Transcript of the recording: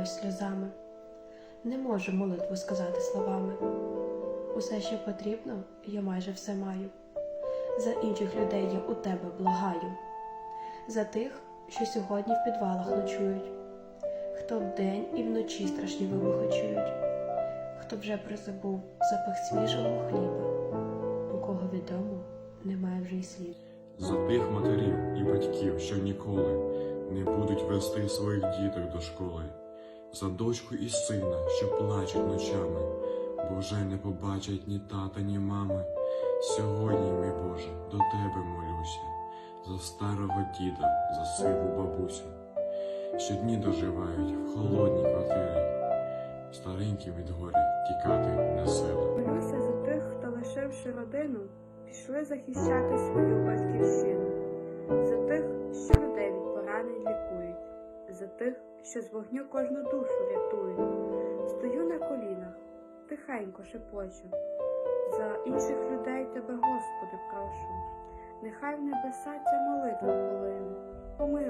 заливаєш сльозами. Не можу молитву сказати словами. Усе, що потрібно, я майже все маю. За інших людей я у тебе благаю, за тих, що сьогодні в підвалах ночують, хто вдень і вночі страшні вибухи чують, хто вже призабув запах свіжого хліба, у кого відомо немає вже й слів. За тих матерів і батьків, що ніколи не будуть вести своїх діток до школи, за дочку і сина, що плачуть ночами, бо вже не побачать ні тата, ні мами. Сьогодні, мій Боже, до тебе молюся, за старого діда, за сиву бабусю, що дні доживають в холодній квартирі, старенькі від горя тікати не сила. Молюся за тих, хто, лишивши родину, пішли захищати свою батьківщину, тих, що з вогню кожну душу рятують. Стою на колінах, тихенько шепочу. За інших людей тебе, Господи, прошу. Нехай в небеса ця молитва полине. Помилуй,